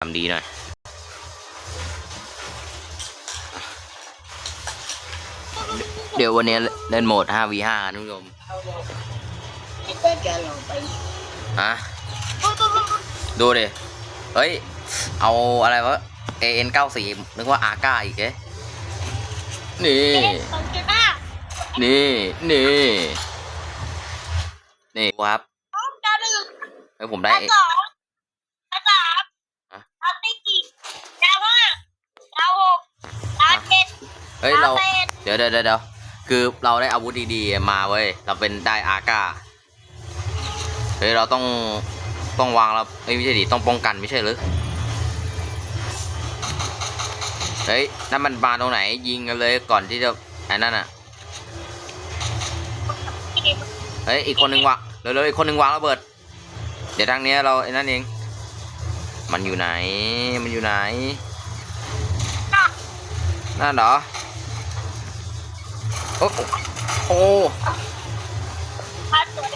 ทำดีหน่อยเดี๋ยววันนี้เล่นโหมด 5v5 ท่านผู้ชมก็จะลงไปฮะดูดิ เฮ้ย เอาอะไรวะ AN 94 นึกว่า AK อีกเอ๊นี่ นี่ นี่ นี่ครับดาวหนึ่งเฮ้ยผมได้าวสาม อะ ดาวสี่ดาวห้าดาวหกดาวเจ็ด เฮ้ยเราดาวแปดเดี๋ยวเดี๋ยวเดี๋ยวคือเราได้อาวุธดีๆมาเว้ยเราเป็นได้อากาเฮ้ยเราต้องต้องวางแล้วเอ้ยไม่ใช่ดิต้องป้องกันไม่ใช่หรือเฮ้ยนั่นมันบานตรงไหนยิงกันเลยก่อนที่จะไอ้นั่นอะเฮ้ยอีกคนนึงวางเร็วๆอีกคนนึงวางระเบิด เดี๋ยวทางเนี้ยเราไอ้นั่นเองมันอยู่ไหนมันอยู่ไหนนั่นเหรอ โอ้โหโอ้ดาวสวย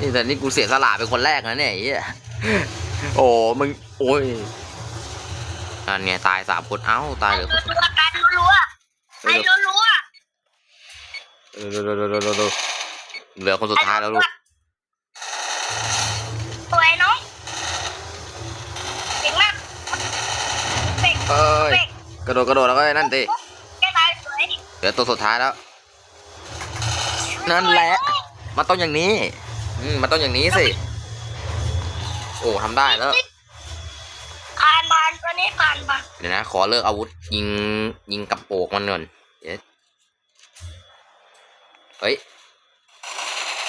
นี่แต่นี่กูเสียสละเป็นคนแรกนะเนี่ยไอ้เหี้ยโอ้มึงโอ้ยอันไงตายสามคนเอ้าตายเหลือคนรัวๆกันรัวๆไปรัวเร็วเร็วเร็วเร็วเร็วเร็วเหลือคนสุดท้ายแล้วลูกๆสวยน้องเก่งมากเบกเอ้ยเบกกระโดดกระโดดแล้วก็ไอ้นั่นสิ แค่ตายสวย เห ลือตัวสุดท้ายแล้ว นั่นแหละมันต้องอย่างนี้อืมมันต้องอย่างนี้สิ โอ้ทำได้แล้วผ่านบานตัวนี้ผ่านบานเดี๋ยวนะ ขอเลิกอาวุธ ยิงยิงกับโปกมันก่อนเดี๋ยวเฮ้ย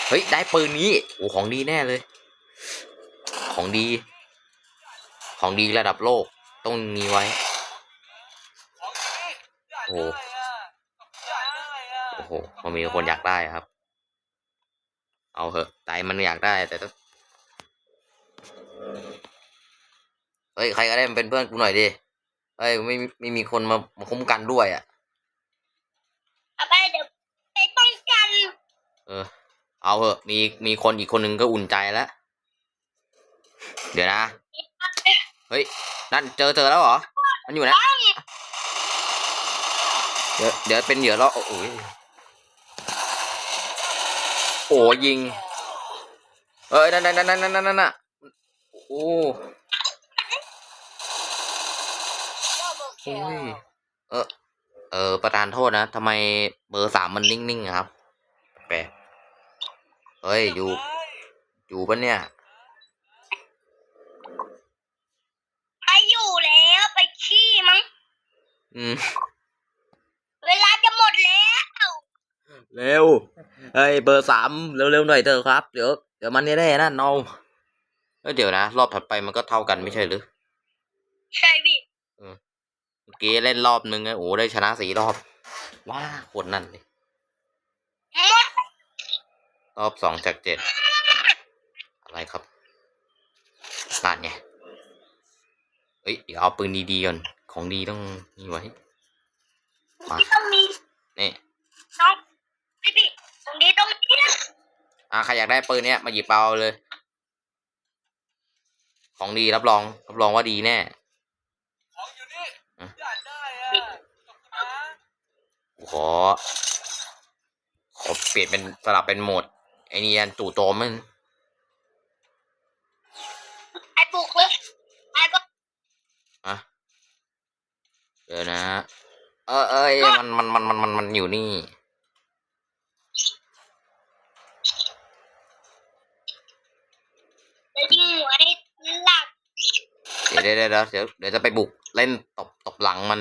เฮ้ย ได้ปืนนี้ โอ้ของดีแน่เลย ของดี ของดีระดับโลก ต้องมีไว้ โอ้ โหโอ้โหมันมีคนอยากได้ครับ เอาเหอะใจมันอยากได้แต่ต้องเฮ้ยใครก็ได้มันเป็นเพื่อนกูหน่อยดิเฮ้ยไม่มีไม่มีคนมามาคุ้มกันด้วยอะเอาไปเดี๋ยวไปป้องกัน เออ เอาเหอะมีมีคนอีกคนนึงก็อุ่นใจแล้วเดี๋ยวนะ เฮ้ย นั่นเจอเจอแล้วเหรอ มันอยู่นะ เดี๋ยวเดี๋ยวเป็นเหยื่อแล้วโอ้ย โอ้ยิง เอ้ยนั่นนั่นนั่นนั่นนั่นนั่นน่ะโอ้โอ้ยเออเออ ประธานโทษนะทำไมเบอร์สามมันนิ่งๆอะครับแปลกเฮ้ย อยู่ อยู่ปะเนี่ยไปอยู่แล้วไปขี้มั้ง อืม เวลาจะหมดแล้ว เร็วเฮ้ยเบอร์สามเร็วๆหน่อยเถอะครับ เดี๋ยวเดี๋ยวมันแน่ๆนะเอาเอ้ยเดี๋ยวนะรอบถัดไปมันก็เท่ากันไม่ใช่หรือ ใช่พี่เมื่อกี้เล่นรอบนึงไงโอ้ได้ชนะสี่รอบ ว้าโคตรนั่นเลยหมดรอบสองจากเจ็ดอะไรครับนั่นไงเฮ้ยเดี๋ยวเอาปืนดีๆก่อน ของดีต้องมีไว้มาที่ต้องมีนี่น้องพี่ พี่ตรงนี้ตรงนี้นะอ่าใครอยากได้ปืนเนี้ยมาหยิบเอาเลย ของดีรับรอง รับรองว่าดีแน่ ของอยู่นี่อะอยากได้อะขอขอเปลี่ยนเป็นสลับเป็นโหมดไอ้นี่อันจู่โจมมันไอ้ปลูกเลยไอ้ก็อะเดี๋ยวนะ เออเอยมันมันมันมันมันมันอยู่นี่ จะ ยิงหัวให้หลักเดี๋ยวเดี๋ยวเดี๋ยวเดี๋ยวเดี๋ยวจะไปบุกเล่นตบตบหลังมัน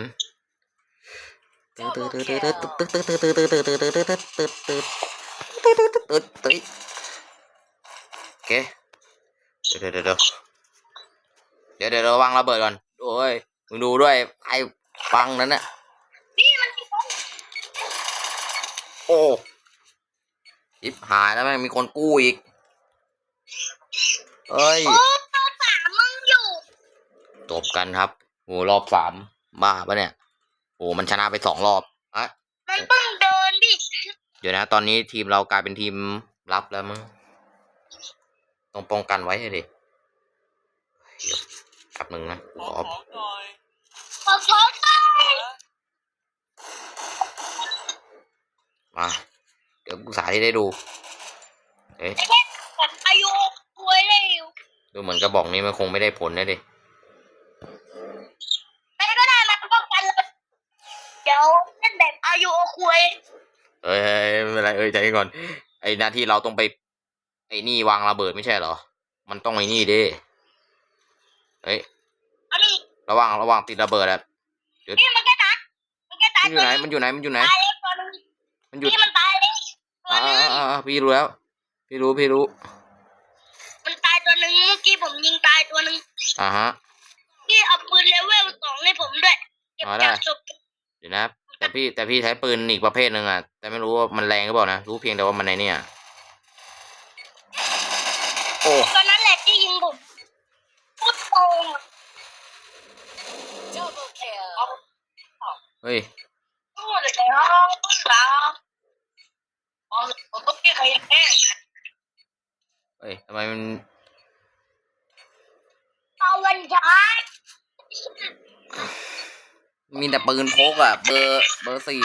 โอเคเดี๋ยวเดี๋ยวเดี๋ยวเดี๋ยวเดี๋ยวระวังระเบิดก่อนโอ้ยมึงดูด้วยไอ้ฟังนั้นน่ะนี่มันมีคนโอ้ยิบหายแล้วแม่งมีคนกู้อีก เอ้ย โอ้ตัวสามมึงอยู่จบกันครับโหรอบสามบ้าปะเนี่ยโอ้มันชนะไปสองรอบอะมันเพิ่งเดินดิ เดี๋ยวนะ ตอนนี้ทีมเรากลายเป็นทีมรับแล้วมั้งต้องป้องกันไว้ให้ดิเดี๋ยวบหนึ่งนะกูขขออของหน่อยขอขอได้นะมา เดี๋ยวกูสาธิตได้ดู เอ๊ะแบบอายุคุยเลยอยู่ ดูเหมือนกระบอกนี้มันคงไม่ได้ผลนะดิไม่ก็ได้มันป้องกันเลยเดี๋ยวเล่นแบบอายุคุยเอ้ยเอ้ยไม่เป็นไรเอ้ยใจเย็นก่อน ไอ้หน้าที่เราต้องไป ไอ้นี่วางระเบิดไม่ใช่เหรอ มันต้องไอ้นี่ดิเฮ้ยอันนี้ระวังระวังติดระเบิดอะนี่มันแค่ตายมันแค่ตายมันอยู่ไหนมันอยู่ไหนมันอยู่ไหนตายเลยตัวนึงมันอยู่นี่มันตายเลยตัวอ่านึงอ่าอ่าอ่าพี่รู้แล้ว พี่รู้พี่รู้ มันตายตัวนึงเมื่อกี้ผมยิงตายตัวนึง อ่าฮะพี่เอาปืนเลเวลสองให้ผมด้วยเก็บอ๋อได้จากศพเดี๋ยวนะแต่พี่แต่พี่ใช้ปืนอีกประเภทหนึ่งอะแต่ไม่รู้ว่ามันแรงหรือเปล่านะ รู้เพียงแต่ว่ามันในเนี่ยโอ้ตัวนั้นแหละที่ยิงผมพูดตรงอะ Double kill เฮ้ยพูดเลยครับครับอ๋อผมต้องแก้ไขแน่เฮ้ยทำไมมัน ตะวันฉายมีแต่ปืนพกอะเบอร์เบอร์สี่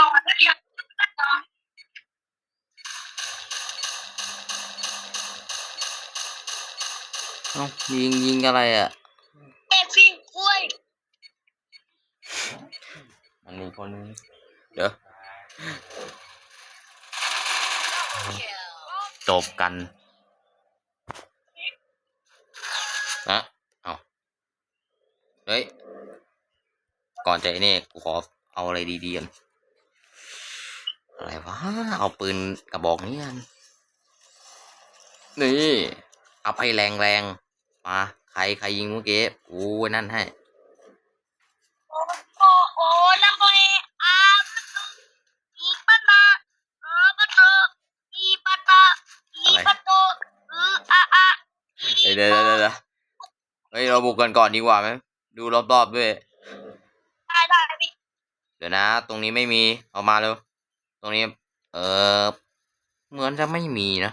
นอนนะครับเอ้ายิงยิงอะไรอะแม่ฟิงคุยมันมีคนเดี๋ยวจบกันนะเอา เฮ้ย ก่อนจะไอ้นี่กูขอเอาอะไรดีๆกันอะไรวะ เอาปืนกระบอกนี้กันนี่ เอาไปแรงๆ มา ใครใครยิงเมื่อกี้กูไว้นั่นให้ โอ้โหโอ้นักเลงอาอีปัตตาเออปัตตาอีปัตตาอีปัตโตเอออาอาเดี๋ยวเดี๋ยวเดี๋ยวเดี๋ยวเฮ้ย เราบุกกันก่อนดีกว่าไหม ดูรอบๆด้วย ได้ได้พี่เดี๋ยวนะ ตรงนี้ไม่มีเอามาเร็วตรงนี้ เออเหมือนจะไม่มีนะ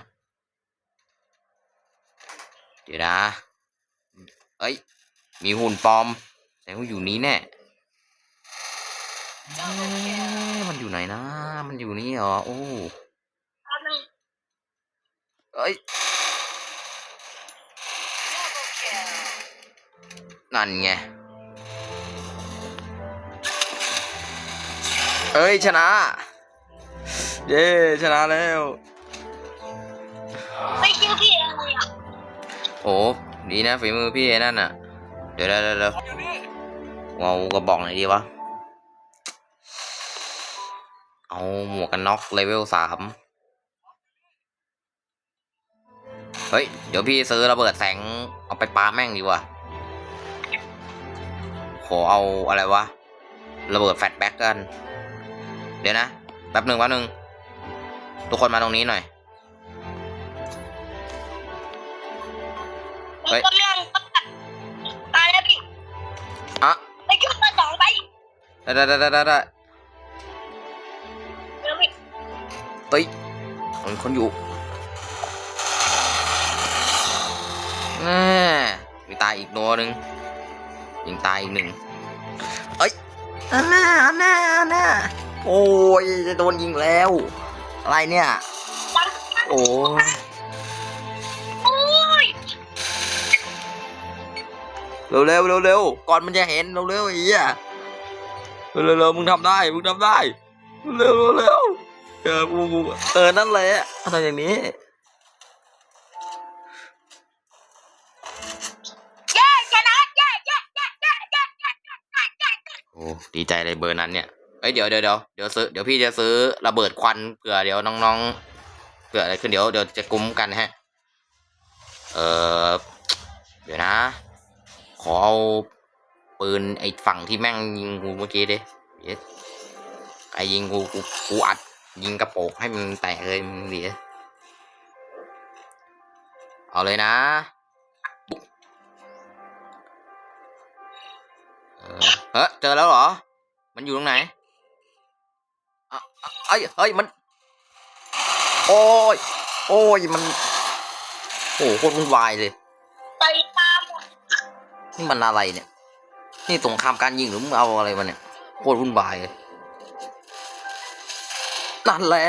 เดี๋ยวนะเอ้ย มีหุ่นปลอม แต่ว่าอยู่นี้แน่เอ๊ะมันอยู่ไหนนะ มันอยู่นี่เหรอ โอ้อันหนึ่งเอ้ย นั่นไง เอ้ย ชนะ เย้ชนะแล้ว ไม่คิวพี่อะไรอะโอ้ดีนะฝีมือพี่ไอ้นั่นน่ะ เดี๋ยวเดี๋ยวเดี๋ยวเดี๋ยวของอยู่นี่เอากระบอกไหนดีวะ เอาหมวกกันน็อกเลเวลสามเฮ้ย เดี๋ยวพี่ซื้อระเบิดแสงเอาไปปาแม่งดีกว่าข อเอาอะไรวะระเบิดแฟลชแบ็กกัน เดี๋ยวนะ แป๊บหนึ่งแป๊บหนึ่งทุกคนมาตรงนี้หน่อยผมเฮ้ยกำลังตายแล้วพี่อะ ไปคิวมาสองไปได้ได้ได้ได้ได้ได้เดี๋ยวพี่เฮ้ยมันคนอยู่แน่มีตายอีกตัวหนึ่ง ยิงตายอีกหนึ่งเอ้ยอันน่าอันน่าอันน่าโอ้ยจะโดนยิงแล้ว อะไรเนี่ยโอ้ยโอ้ยเร็วเร็วเร็วเร็วก่อนมันจะเห็นเร็วเร็วไอ้เหี้ยเร็วเร็วมึงทำได้มึงทำได้ เร็วเร็วเร็วเออกูเออนั่นแหละอะไรอย่างนี้ ดีใจเลยเบอร์นั้นเนี่ยเอ้ยเดี๋ยวเดี๋ยวเดี๋ยวเดี๋ยวซื้อเดี๋ยวพี่จะซื้อระเบิดควันเผื่อเดี๋ยวน้องๆเผื่ออะไรขึ้นเดี๋ยวเดี๋ยวจะกุ้มกันฮะ เออเดี๋ยวนะ ขอเอาปืนไอ้ฝั่งที่แม่งยิงกูเมื่อกี้ดิไอ้ยิงกูกูกูอัดยิงกระโปงให้มันแตกเลยมึงเดี๋ยวเอาเลยนะ เออเฮ้ยเจอแล้วเหรอ มันอยู่ตรงไหนอะอะเอ้ยเฮ้ยมัน โอ้ย โอ้ย มันโอ้โหโคตรวุ่นวายเลย ไปตามหมดนี่มันอะไรเนี่ย นี่สงครามการยิงหรือมึงเอาอะไรมาเนี่ย โคตรวุ่นวายเลยนั่นแหละ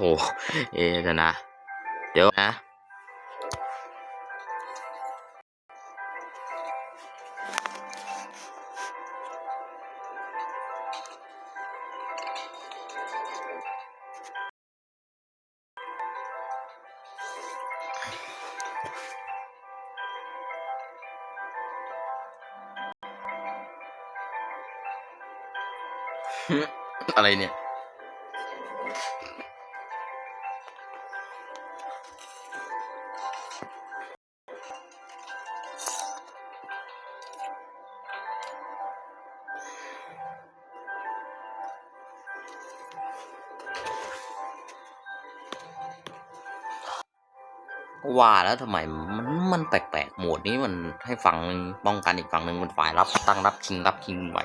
โถเอ๊ะเดี๋ยวนะเดี๋ยวนะอะไรเนี่ย ว่าแล้วทำไมมันมันแปลกๆโหมดนี้มันให้ฝั่งหนึ่งป้องกันอีกฝั่งหนึ่งมันฝ่ายรับตั้งรับชิงรับชิงไหว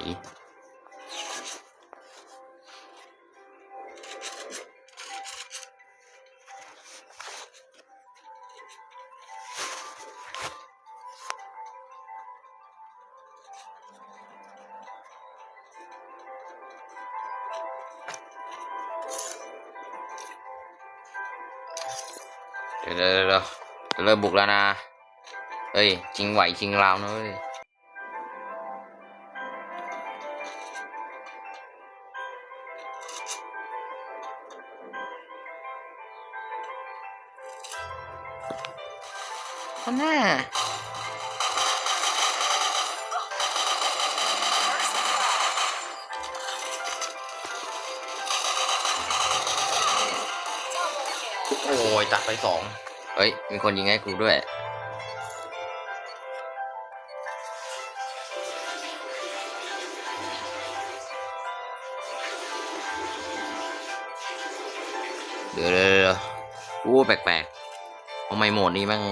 แล้วนะเฮ้ยชิงไหวชิงราวนะเว้ยข้างหน้าโอ้ยตัดไปสอง เฮ้ย มีคนยิงให้กูด้วย เดี๋ยวเดี๋ยวเดี๋ยวกูว่าแปลกๆทำไมโหมดนี้แม่ง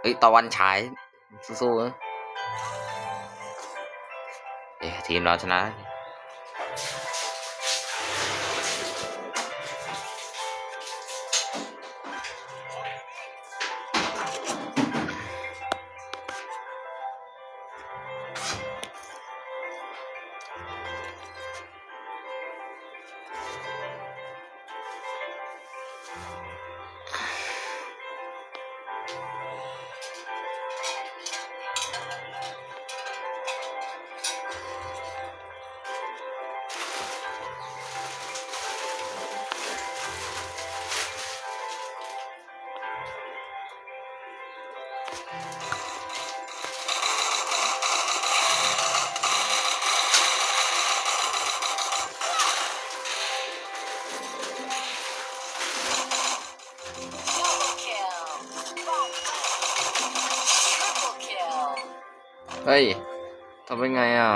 เฮ้ยตะวันฉายสู้ๆเอ๊ะทีมเราชนะ ฮ้ยทำเป็นไงอะ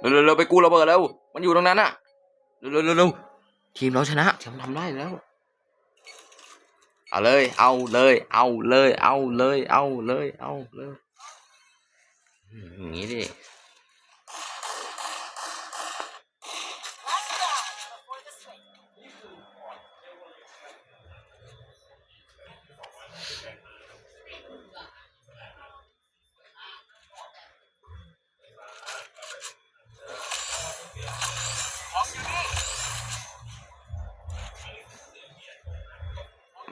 เร็วๆเร็วไปกู้ระเบิดแล้ว มันอยู่ตรงนั้นอะเร็วๆเร็วๆเร็วทีมเราชนะทีมทำได้แล้ว เอาเลย เอาเลย เอาเลย เอาเลย เอาเลย เอาเลยอืมอย่างนี้ดิ ของอยู่นี่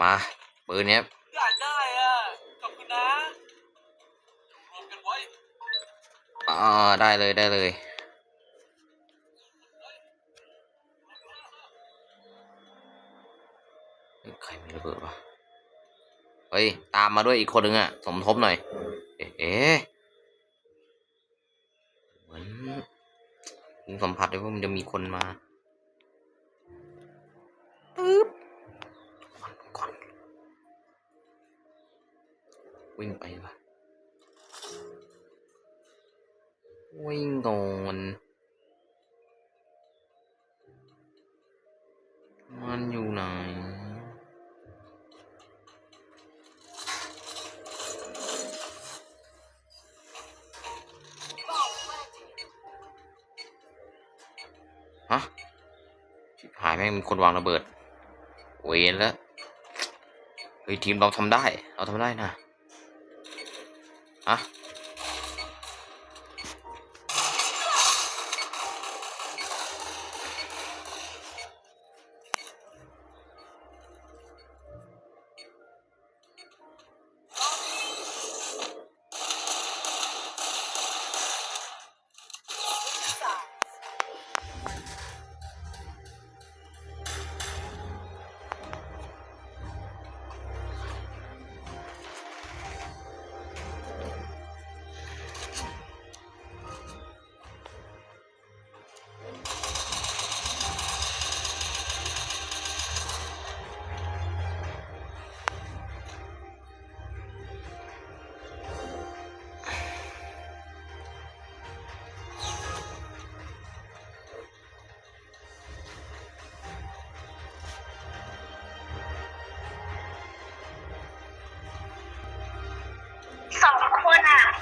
มาปืนเนี้ยอยากได้อะขอบคุณนะรวมกันไว้อ่าได้เลยได้เลยเฮ้ยใครมีระเบิดวะเฮ้ย ตามมาด้วยอีกคนนึงอะสมทบหน่อย เอ๊ะเหมือน กูสัมผัสได้ว่ามันจะมีคนมาปึ๊บก่อนก่อนวิ่งไปวะวิ่งก่อน วางระเบิด เวนแล้วเฮ้ยทีมเราทำได้ เราทำได้นะฮะ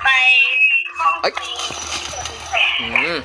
ไปห้องเอ้ยจีส่วนแสงอืม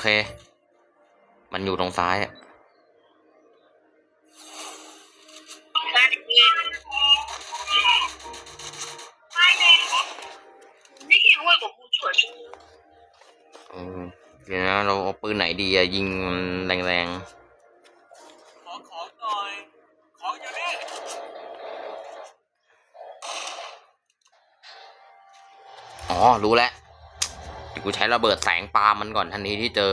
เค มันอยู่ตรงซ้ายอะเดี๋ยวนะเราเอาปืนไหนดีอะยิงแรงๆ ขอขอหน่อย ขออยู่นี่อ๋อ รู้แล้ว เดี๋ยวกูใช้ระเบิดแสงปามันก่อนทันทีที่เจอ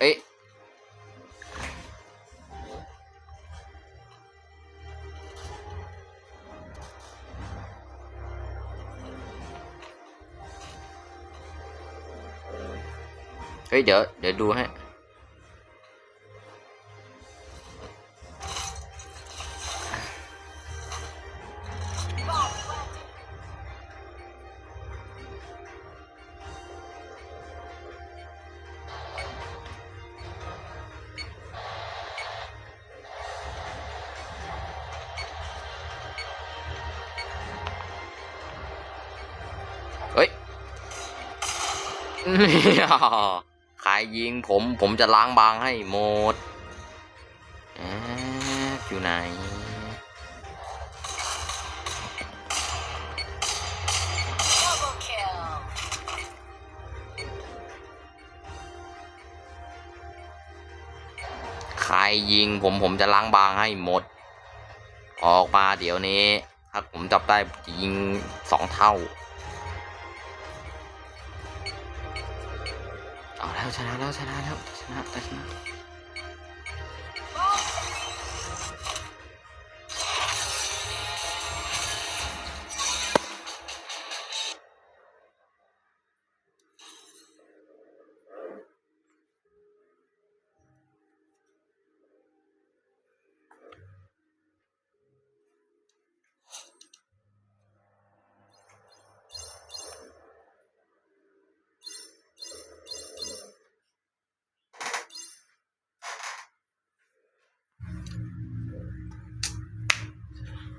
เอ๊ะเฮ้ยเดี๋ยวเดี๋ยวดูให้ ใครยิงผมผมจะล้างบางให้หมดอยู่ไหนใครยิงผมผมจะล้างบางให้หมด ออกมาเดี๋ยวนี้ ถ้าผมจับได้ยิงสองเท่า ชนะแล้วชนะแล้วชนะแต่ชนะ